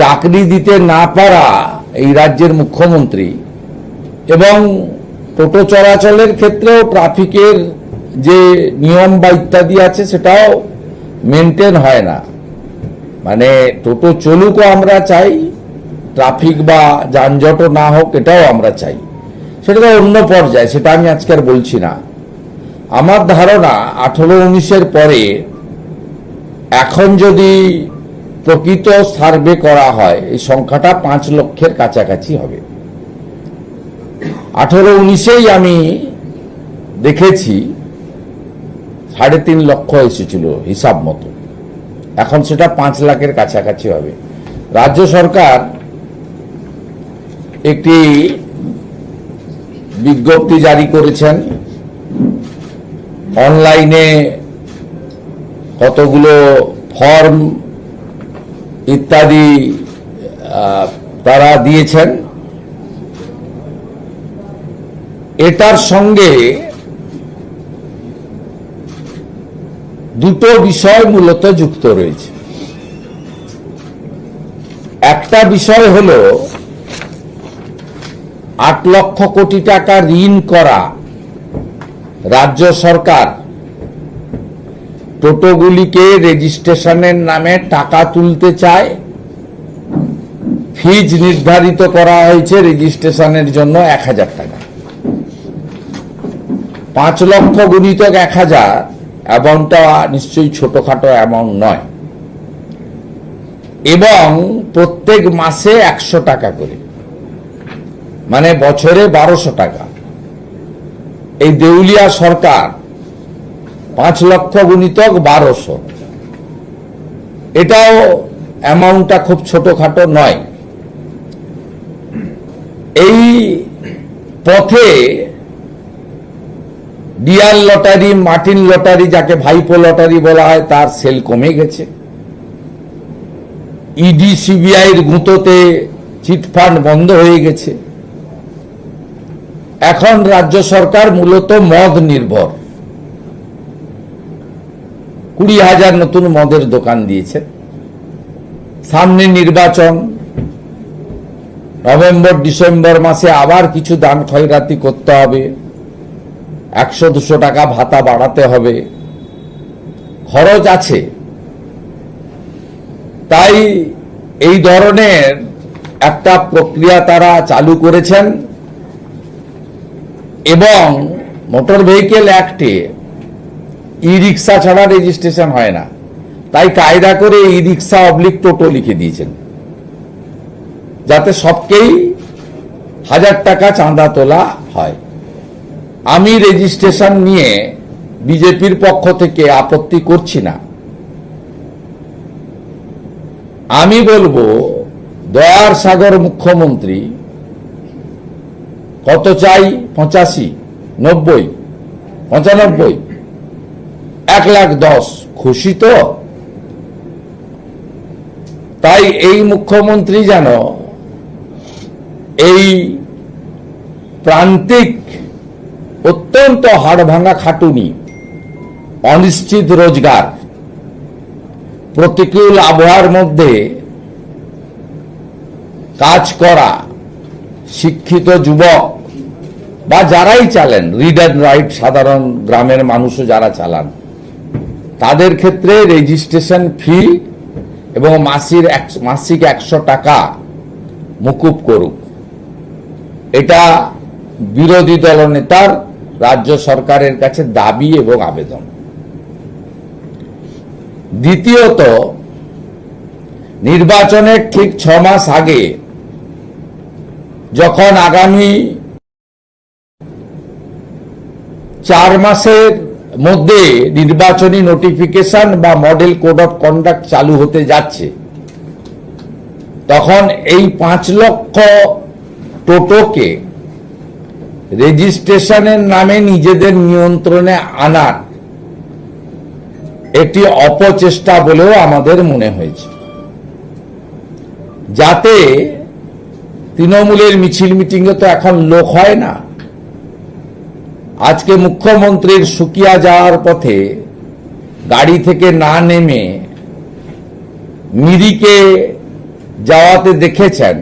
চাকরি দিতে না পারা এই রাজ্যের মুখ্যমন্ত্রী। এবং টোটো চলাচলের ক্ষেত্রেও ট্রাফিকের যে নিয়ম বা ইত্যাদি আছে, সেটাও মেনটেন হয় না। মানে টোটো চলুকও আমরা চাই, ট্রাফিক বা যানজটও না হোক, এটাও আমরা চাই। সেটা অন্য পর্যায়ে, সেটা আমি আজকে আর বলছি না। আমার ধারণা, আঠেরো উনিশের পরে এখন যদি প্রকৃত সার্ভে করা হয়, এই সংখ্যাটা পাঁচ লক্ষের কাছাকাছি হবে। আঠেরো উনিশেই আমি দেখেছি, সাড়ে তিন লক্ষ এসেছিল হিসাব মতো। এখন সেটা পাঁচ লাখের কাছাকাছি হবে। রাজ্য সরকার একটি বিজ্ঞপ্তি জারি করেছেন, অনলাইনে কতগুলো ফর্ম ইত্যাদি তারা দিয়েছেন। এটার সঙ্গে দুটো বিষয় মূলত যুক্ত রয়েছে। একটা বিষয় হলো, আট লক্ষ কোটি টাকা ঋণ করা রাজ্য সরকার টোটোগুলিকে রেজিস্ট্রেশনের নামে টাকা তুলতে চায়। ফিজ নির্ধারিত করা হয়েছে রেজিস্ট্রেশনের জন্য এক হাজার টাকা। পাঁচ লক্ষ গুণিতক এক হাজার, অ্যামাউন্টটা নিশ্চয়ই ছোটখাটো অ্যামাউন্ট নয়। এবং প্রত্যেক মাসে একশো টাকা করে। মানে বছরে বারোশো টাকা। এই দেউলিয়া সরকার পাঁচ লক্ষ গুণিতক বারোশো। এটাও অ্যামাউন্টটা খুব ছোটখাটো নয়। এই পথে ডিয়ার লটারি, মার্টিন লটারি, যাকে ভাইপো লটারি বলা হয়, তার সেল কমে গেছে। ইডি, সিবিআইয়ের গুঁতোতে চিটফান্ড বন্ধ হয়ে গেছে। এখন রাজ্য সরকার মূলত মদ নির্ভর। কুড়ি হাজার নতুন মদের দোকান দিয়েছে। সামনে নির্বাচন। নভেম্বর, ডিসেম্বর মাসে আবার কিছু দান খয়রাতি করতে হবে। একশো দুশো টাকা ভাতা বাড়াতে হবে। খরচ আছে। তাই এই ধরনের একটা প্রক্রিয়া তারা চালু করেছেন এবং মোটর ভেহিকেল অ্যাক্টে ই রিক্সা ছাড়া রেজিস্ট্রেশন হয় না। তাই কায়দা করে ই রিক্সা অবলিক টোটো লিখে দিয়েছেন। যাতে সবকেই হাজার টাকা চাঁদা তোলা হয়। আমি রেজিস্ট্রেশন নিয়ে বিজেপির পক্ষ থেকে আপত্তি করছি না। আমি বলব, দয়ার সাগর মুখ্যমন্ত্রী, কত চাই? পঁচাশি, নব্বই, পঁচানব্বই। এক লাখ দশ। খুশি তো? তাই এই মুখ্যমন্ত্রী যেন এই প্রান্তিক অত্যন্ত হাড়ভাঙা খাটুনি, অনিশ্চিত রোজগার, প্রতিকূল আবহাওয়ার মধ্যে কাজ করা শিক্ষিত যুবক বা যারাই চালেন রিড অ্যান্ড রাইট সাধারণ গ্রামের মানুষও যারা চালান তাদের ক্ষেত্রে রেজিস্ট্রেশন ফি এবং মাসির মাসিক একশো টাকা মুকুব করুক। এটা বিরোধী দলনেতার রাজ্য সরকারের কাছে দাবি এবং আবেদন। দ্বিতীয়ত, নির্বাচনের ঠিক ছ মাস আগে যখন আগামী চার মাসের মধ্যে নির্বাচনী নোটিফিকেশন বা মডেল কোড অফ কন্ডাক্ট চালু হতে যাচ্ছে। তখন এই পাঁচ লক্ষ টোটোকে রেজিস্ট্রেশনের নামে নিজেদের নিয়ন্ত্রণে আনার একটি অপচেষ্টা বলেও আমাদের মনে হয়েছে। যাতে তৃণমূলের মিছিল মিটিংয়ে তো এখন লোক হয় না। আজকে মুখ্যমন্ত্রীর সুকিয়া যাওয়ার পথে গাড়ি থেকে না নেমে মিরিকে যাওয়াতে দেখেছেন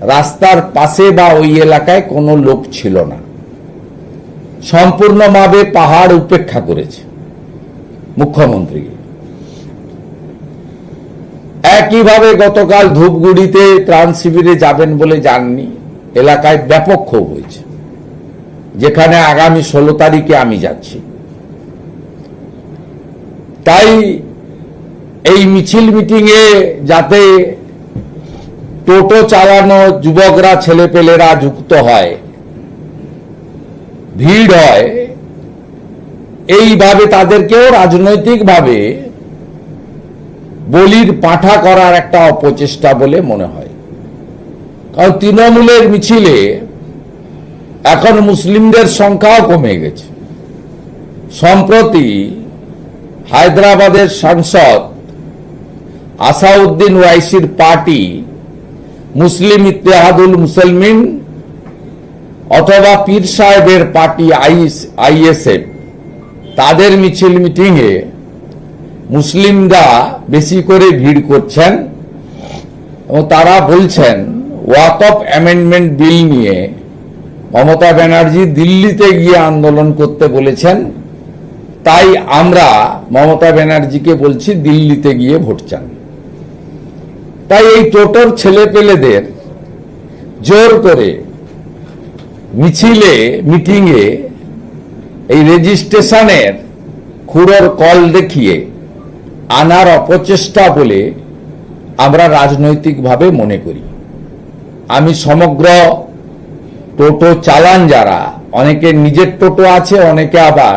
রাস্তার পাশে বা ওই এলাকায় কোনো লোক ছিল না। সম্পূর্ণভাবে পাহাড় উপেক্ষা করেছে মুখ্যমন্ত্রী। একইভাবে গতকাল ধূপগুড়িতে ত্রাণ শিবিরে যাবেন বলে যাননি এলাকায় ব্যাপক ক্ষোভ হয়েছে। যেখানে আগামী ষোলো তারিখে আমি যাচ্ছি। তাই এই মিছিল মিটিংয়ে যাতে টোটো চালানো যুবকরা, ছেলেপেলেরা যুক্ত হয়, ভিড় হয়, এইভাবে তাদেরকেও রাজনৈতিকভাবে বলির পাঠা করার একটা অপচেষ্টা বলে মনে হয়। কারণ তৃণমূলের মিছিলে এখন মুসলিমদের সংখ্যাও কমে গেছে। সম্প্রতি হায়দ্রাবাদের সাংসদ আসাউদ্দিন ওয়াইসির পার্টি মুসলিম ইত্তেহাদুল মুসলমিন অথবা পীর সাহেবের পার্টি আইএসএফ, তাদের মিছিল মিটিংয়ে মুসলিমরা বেশি করে ভিড় করছেন এবং তারা বলছেন ওয়াকফ অ্যামেন্ডমেন্ট বিল নিয়ে মমতা ব্যানার্জি দিল্লিতে গিয়ে আন্দোলন করতে বলেছেন, তাই আমরা মমতা ব্যানার্জিকে বলছি দিল্লিতে গিয়ে ভোট চান। তাই এই টোটোর ছেলেপেলেদের জোর করে মিছিলে, মিটিংয়ে এই রেজিস্ট্রেশনের খুঁড়োর কল দেখিয়ে আনার অপচেষ্টা বলে আমরা রাজনৈতিকভাবে মনে করি। আমি সমগ্র টোটো চালান যারা, অনেকে নিজের টোটো আছে, অনেকে আবার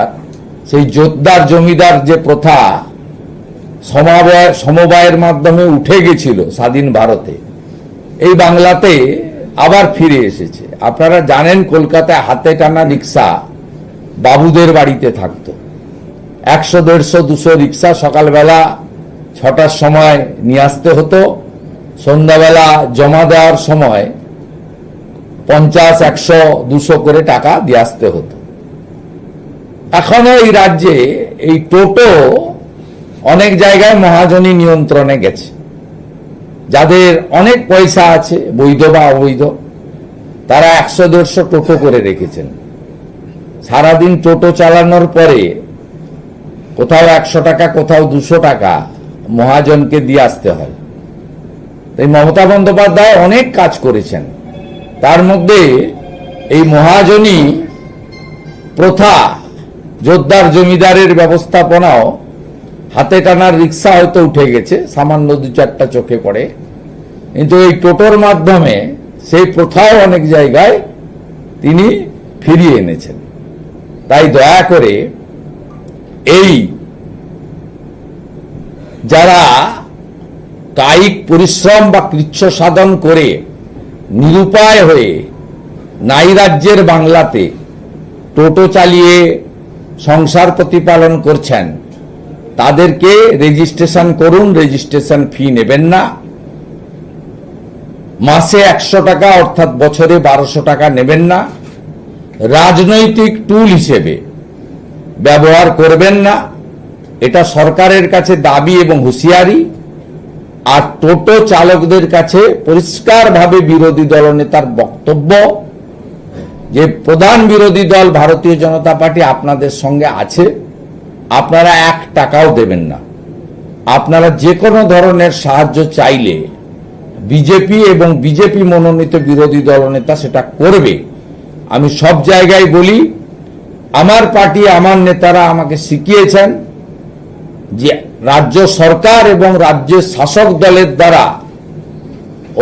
সেই জোরদার জমিদার যে প্রথা সমাবয়, সমবায়ের মাধ্যমে উঠে গেছিল স্বাধীন ভারতে, এই বাংলাতে আবার ফিরে এসেছে। আপনারা জানেন কলকাতায় হাতে টানা রিক্সা বাবুদের বাড়িতে থাকতো। একশো, দেড়শো, দুশো রিক্সা সকালবেলা ছটার সময় নিয়ে আসতে হতো। সন্ধ্যাবেলা জমা দেওয়ার সময় পঞ্চাশ, একশো, দুশো করে টাকা দিয়ে আসতে হতো। এখনও এই রাজ্যে এই টোটো অনেক জায়গায় মহাজনী নিয়ন্ত্রণে গেছে। যাদের অনেক পয়সা আছে, বৈধ বা অবৈধ, তারা একশো, দেড়শো টোটো করে রেখেছেন। সারাদিন টোটো চালানোর পরে কোথাও একশো টাকা, কোথাও দুশো টাকা মহাজনকে দিয়ে আসতে হয়। তাই মমতা বন্দ্যোপাধ্যায় অনেক কাজ করেছেন। তার মধ্যে এই মহাজনী প্রথা, জোরদার জমিদারের ব্যবস্থাপনাও হাতে টানার রিক্সা হয়তো উঠে গেছে, সামান্য দু চারটা চোখে পড়ে। কিন্তু এই টোটোর মাধ্যমে সেই প্রথাও অনেক জায়গায় তিনি ফিরিয়ে এনেছেন। তাই দয়া করে এই যারা কায়িক পরিশ্রম বা কৃচ্ছ সাধন করে নিরুপায় হয়ে নাই রাজ্যের বাংলাতে টোটো চালিয়ে সংসার প্রতিপালন করছেন, তাদেরকে রেজিস্ট্রেশন করুন রেজিস্ট্রেশন ফি নেবেন না। মাসে একশো টাকা, অর্থাৎ বছরে বারোশো টাকা নেবেন না। রাজনৈতিক টুল হিসেবে ব্যবহার করবেন না। এটা সরকারের কাছে দাবি এবং হুঁশিয়ারি। আর টোটো চালকদের কাছে পরিষ্কারভাবে বিরোধী দলনেতার বক্তব্য, যে প্রধান বিরোধী দল ভারতীয় জনতা পার্টি আপনাদের সঙ্গে আছে, আপনারা এক টাকাও দেবেন না। আপনারা যে কোনো ধরনের সাহায্য চাইলে বিজেপি এবং বিজেপি মনোনীত বিরোধী দলনেতা সেটা করবে। আমি সব জায়গায় বলি, আমার পার্টি, আমার নেতারা আমাকে শিখিয়েছেন যে রাজ্য সরকার এবং রাজ্যের শাসক দলের দ্বারা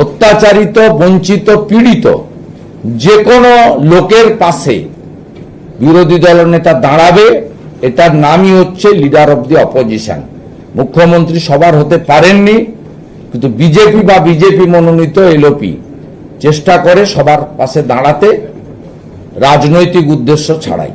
অত্যাচারিত, বঞ্চিত, পীড়িত যে কোনো লোকের পাশে বিরোধী দলনেতা দাঁড়াবে, এটার নামই হচ্ছে লিডার অব দি অপোজিশন মুখ্যমন্ত্রী সবার হতে পারেননি, কিন্তু বিজেপি বা বিজেপি মনোনীত এলওপি চেষ্টা করে সবার পাশে দাঁড়াতে রাজনৈতিক উদ্দেশ্য ছাড়াই।